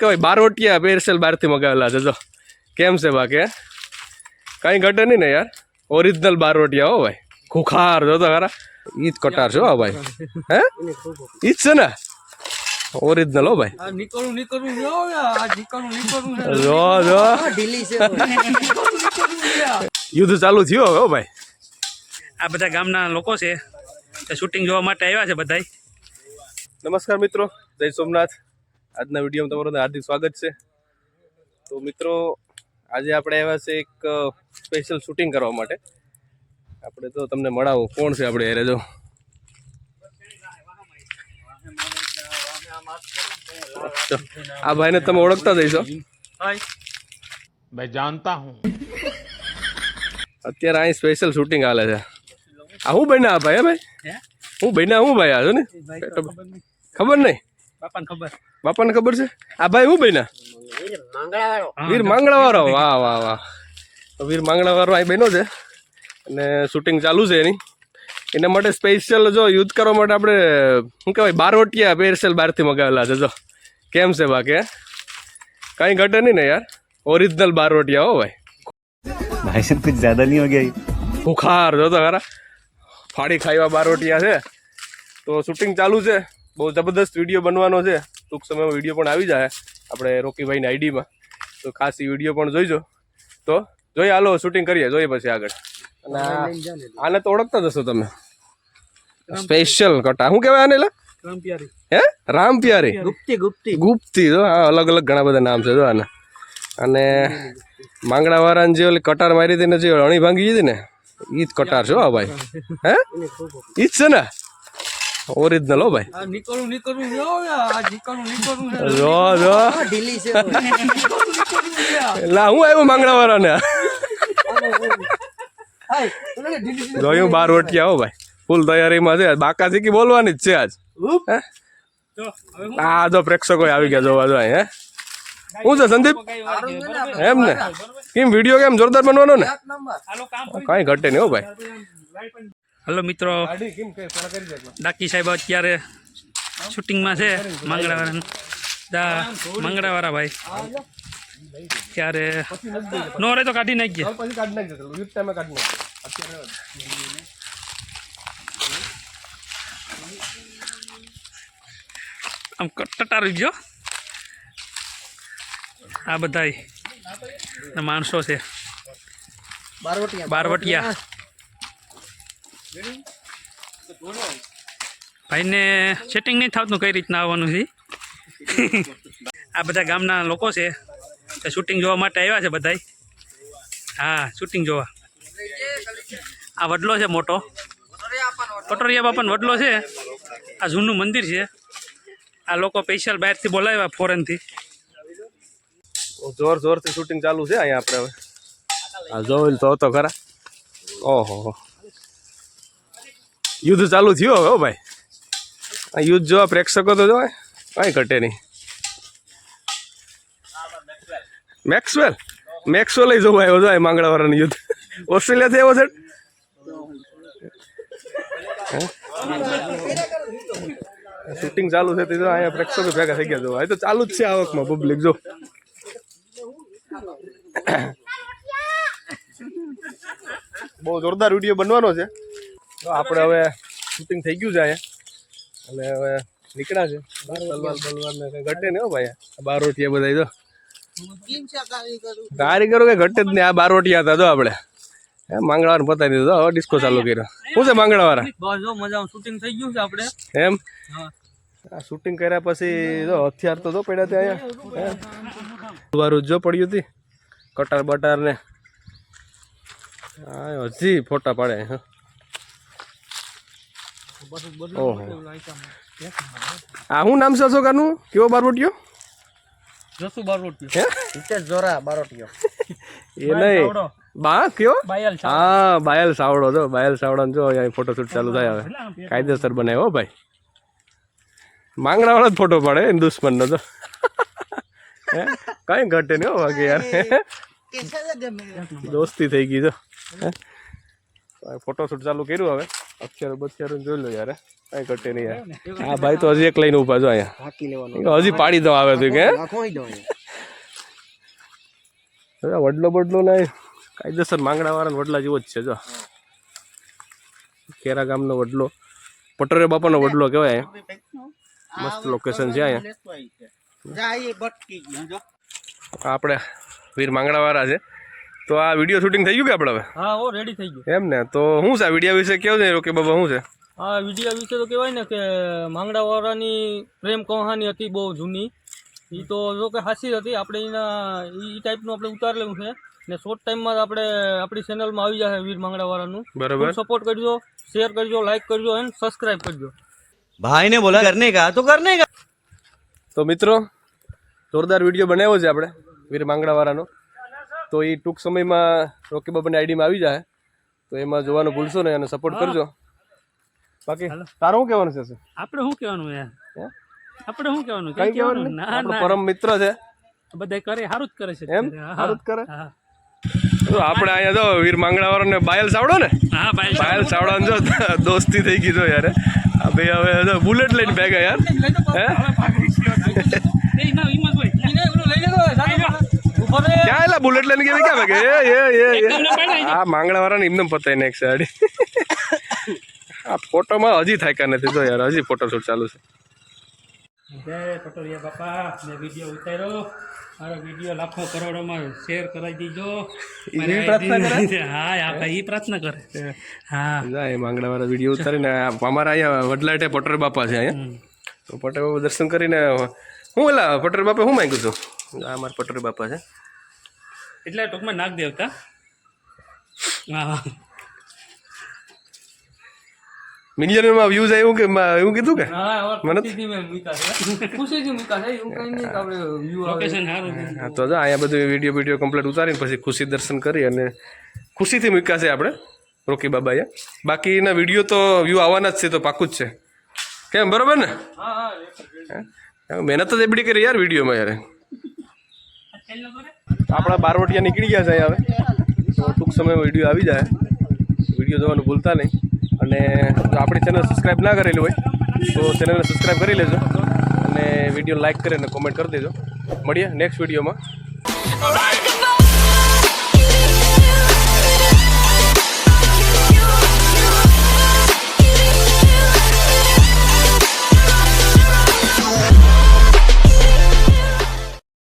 કહેવાય બારોટિયા પેરસેલ બહારથી મગાવેલા છે જો. કેમ છે બાકી? કાંઈ ઘટે નહીં ને યાર. ઓરિજિનલ બારોટિયા હો ભાઈ. ખુખાર જો તો ખરા ઈ જ કટાર છે હો ભાઈ. હે? ઈ જ છે ને? ઓરિજિનલ હો ભાઈ. આ નીકળું નીકળું જો આ નીકળું નીકળું જો જો. ઢીલી છે યુદ્ધ ચાલુ થયું હો ભાઈ. આ બધા ગામના લોકો છે. શૂટિંગ જોવા માટે આવ્યા છે બધાય. નમસ્કાર મિત્રો જય સોમનાથ. આજના વિડીયોમાં તમારું હાર્દિક સ્વાગત છે. તો મિત્રો આજે આપણે આવ્યા છે એક સ્પેશિયલ શૂટિંગ કરવા માટે. આપણે તો તમને મળાવો. કોણ છે આપણે હેરે જો? આ ભાઈને તમે ઓળખતા જઈશો ભાઈ જાણતા હું. અત્યારે અહીં સ્પેશિયલ શૂટિંગ હાલે છે. આ હું બન્યા ભાઈ ભાઈ? હું? બન્યા હું ભાઈ આ ને? ખબર નહીં? બાપાને ખબર? બાપાને ખબર છે? આ ભાઈ હું બન્યા? વીર માંગળાવાળો. વાહ વાહ વાહ. વીર માંગળાવાળો આ બહેનો છે અને શૂટિંગ ચાલુ છે એની. એના માટે સ્પેશિયલ જો યુદ્ધ કરવા માટે આપણે શું કહેવાય બારવટિયા પેરસેલ બહારથી મગાવેલા છે જો. કેમ છે બાકી કાંઈ ઘટે નહીં ને યાર. ઓરિજિનલ બારવટિયા હો ભાઈ. ભાઈ સાહેબ કુછ જ્યાદા નહીં હો બુખાર જો તો ખરા. ફાડી ખાઈવા બારવટિયા છે. તો શૂટિંગ ચાલુ છે. બહુ જબરદસ્ત વીડિયો બનવાનો છે. ટૂંક સમયમાં વીડિયો પણ આવી જાય. આપણે રોકીભાઈની આઈડીમાં. તો ખાસ એ વીડિયો પણ જોઈજો. તો જોઈએ હાલો શૂટિંગ કરીએ. જોઈએ પછી આગળ. અને આને તો ઓળખતા જશો તમે. સ્પેશિયલ કટા. શું કહેવાય આને લે હે? રામ પ્યારી. ગુપ્તી ગુપ્તી. ગુપ્તી જો હા અલગ અલગ ઘણા બધા નામ છે જો આના. અને માંગડા વાળાને જે ઓલી કટાર મારી હતી ને જે અણી ભાંગી દીધી ને ઈ જ કટાર છે હા ભાઈ. હે. ઈ જ છે ને? ઓરિજિનલ હો ભાઈ આ નીકળું નીકળું જો આ નીકળું નીકળું છે. જો જો ઢીલી છે લા હું આવ્યો માંગણા વાળાને જોયું બાર વટિયા હો ભાઈ ફૂલ તૈયારીમાં છે બાકા શીખી બોલવાની જ છે આજ હે? આ જો પ્રેક્ષકો આવી ગયા જોવા જો અહીં, હે શું છે સંદીપ એમ ને કેમ વીડિયો કેમ જોરદાર બનવાનો ને કાંઈ ઘટે નહીં હો ભાઈ હલો મિત્રો. ડાકી સાહેબ અત્યારે શૂટિંગમાં છે માંગડાવાળા માંગડાવાળા ભાઈ. ત્યારે નો રે તો કાઢી નાખીએ પછી કાઢી નાખજો યુથ ટાઈમે કાઢી નાખજો આમ ટટારી ગયો આ બધા માણસો છે. બારવટિયા. બારવટિયા. ભાઈને સેટિંગ નહીં થતું, કઈ રીતના આવવાનું છે? આ બધા ગામના લોકો છે. તે શૂટિંગ જોવા માટે આવ્યા છે બધાય. હા શૂટિંગ જોવા. આ વડલો છે મોટો. કટોરિયા બાપાનો વડલો છે. આ જૂનું મંદિર છે. આ લોકો સ્પેશિયલ બહારથી બોલાવ્યા ફોરેનથી જોર જોરથી શૂટિંગ ચાલુ છે અહીંયા આપણે હવે. આ જોઈલ તો ખરા. ઓહો. યુદ્ધ ચાલુ થયું હવે ભાઈ. આ યુદ્ધ જોવા પ્રેક્ષકો તો જોવાય કાંઈ ઘટે નહીં. મેક્સવેલ? મેક્સવેલ જોવા આવ્યો જો માંગળાવાળાનું યુદ્ધ. ઓસ્ટ્રેલિયાથી આવ્યો છે શૂટિંગ ચાલુ છે તે અહીંયા પ્રેક્ષકો ભેગા થઈ ગયા જોવા. એ તો ચાલુ જ છે આવકમાં પબ્લિક જો. બહુ જોરદાર વીડિયો બનવાનો છે. તો આપણે હવે શૂટિંગ થઈ ગયું છે અહીંયા. અને હવે નીકળ્યા છે. તલવાર બલવાર ને કઈ ઘટે ને હો ભાઈ. આ બારોટિયા બધા તો કારીગરો? કે ઘટે જ નહીં. આ બારોટિયા હતા તો આપણે. હે માંગણાવાળા પતાવી દીધો. હવે ડિસ્કો ચાલુ કર્યો. શું છે બસ મજા શૂટિંગ થઈ ગયું છે આપણે. એમ? આ શૂટિંગ કર્યા પછી જો હથિયાર તો જો પડ્યા ત્યાં અહીંયા. જો પડ્યું હતી કટાર બટાર ને. હા હજી ફોટા પાડે. હા આ શું નામ છે અશોકાનું? કેવો બારવટીયો? જસુ બારોટ હે? હિતેશ જોરા એ નહીં. બા કયો? બાયલ હા બાયલ સાવડો જો બાયલ સાવડો જો અહીંયા ફોટોશૂટ ચાલુ થાય હવે. કાયદેસર બનાવ્યો હો ભાઈ. માંગણા વાળો જ ફોટો પાડે દુશ્મનનો તો કઈ ઘટે નહીં હો બાકી યાર. દોસ્તી થઈ ગઈ તો ફોટોશૂટ ચાલુ કર્યું હવે. અક્ષર બક્ષર જોઈ લો યાર કઈ ઘટે નહીં યાર. આ ભાઈ તો હજી એક લઈને ઊભા છો અહીંયા. હજી પાડી દો આવે તું કે વડલો બડલો ને કાયદેસર માંગડા વાળા વડલા જેવો જ છે જો. કેરા ગામનો વડલો. પટોરે બાપાનો વડલો કહેવાય. મસ્ત લોકેશન છે અહીંયા. આપણે વીર માંગડા વાળા છે. તો આ વીડિયો શૂટિંગ થઈ ગયું કે આપણે હવે? હા ઓ રેડી થઈ ગયું. એમ ને? તો શું છે? આ વિડીયા વિશે કેવું છે? કે બાબા શું છે? આ વિડીયા વિશે તો કહેવાય ને કે માંગડાવાળાની પ્રેમ કહાની હતી બહુ જૂની. એ તો જો કે હાસી હતી. આપણે એના એ ટાઈપનું આપણે ઉતાર લેવું છે. ને શોર્ટ ટાઈમમાં આપણે આપણી ચેનલમાં આવી જશે વીર માંગડાવાળાનું. બરાબર. સપોર્ટ કરજો શેર કરજો લાઈક કરજો અને સબસ્ક્રાઇબ કરજો. ભાઈને બોલા કરને કા? તો કરને કા? તો મિત્રો જોરદાર વીડિયો બનાવ્યો છે આપણે વીર માંગડાવાળાનો. તો એ ટૂંક સમયમાં રોકી બાબાની આઈડીમાં આવી જાય. તો એમાં જોવાનું ભૂલશો નહીં અને સપોર્ટ કરજો. બાકી તારું શું કહેવાનું છે આપણે શું કહેવાનું યાર? હે? આપણે શું કહેવાનું? કઈ કહેવાનું? ના ના. પરમ મિત્ર છે. બધા કરે સારું જ કરે છે. એમ. સારું જ કરે? તો આપણે અહીંયા જો વીર માંગડાવાળાને બાયલ સાવડો ને? હા ભાઈ બાયલ સાવડાને જો દોસ્તી થઈ ગઈ જો યાર આ બે હવે જો બુલેટ લઈને ભેગા યાર હે. એ ના ઈમાં કોઈ ક્યાં એલા બુલેટ લઈને કેવી ક્યાં ભાગે? એ એ એ આ માંગડાવાળાને એમને પતાય ને એક સાઈડ આ ફોટોમાં હજી થાક્યા નથી. જો યાર હજી ફોટો શૂટ ચાલુ છે. જય પટોરિયા બાપા. મેં વીડિયો ઉતાર્યો. મારો વીડિયો લાખો કરોડોમાં શેર કરાવી દીજો? હા આપણે એ પ્રાર્થના કરે. હા. જાય માંગડાવાળા વીડિયો ઉતારીને અમારા અહીંયા વડલાટે પટોર બાપા છે અહીંયા. તો પટેલ બાપા દર્શન કરીને હું એલા પટેલ બાપા હું માંગ્યું છું આ મારા પટોરી બાપા છે. એટલે ટૂંકમાં નાગ દેવતા? હા. મિલિયનમાં વ્યૂઝ આવ્યું કે એવું કીધું કે? મને- ખુશીથી છે. એવું કંઈ નહીં આપણે વ્યૂ હા તો અહીંયા બધું વીડિયો વીડિયો કમ્પ્લીટ ઉતારીને પછી ખુશી દર્શન કરી અને ખુશીથી મૂક્યા છે આપણે રોકી બાબાએ. બાકીના વીડિયો તો વ્યૂ આવવાના જ છે તો પાકું જ છે. કેમ બરોબર ને? હા હા હા, મહેનત જ એબડી કરી યાર વિડીયોમાં યાર. આપણા બારવટિયા નીકળી ગયા છે હવે. તો ટૂંક સમયમાં વીડિયો આવી જાય. વીડિયો જોવાનું ભૂલતા નહીં. અને જો આપણી ચેનલ સબસ્ક્રાઈબ ના કરેલી હોય, તો ચેનલને સબસ્ક્રાઈબ કરી લેજો. અને વીડિયો લાઇક કરીને કોમેન્ટ કરી દેજો. મળીએ નેક્સ્ટ વિડીયોમાં.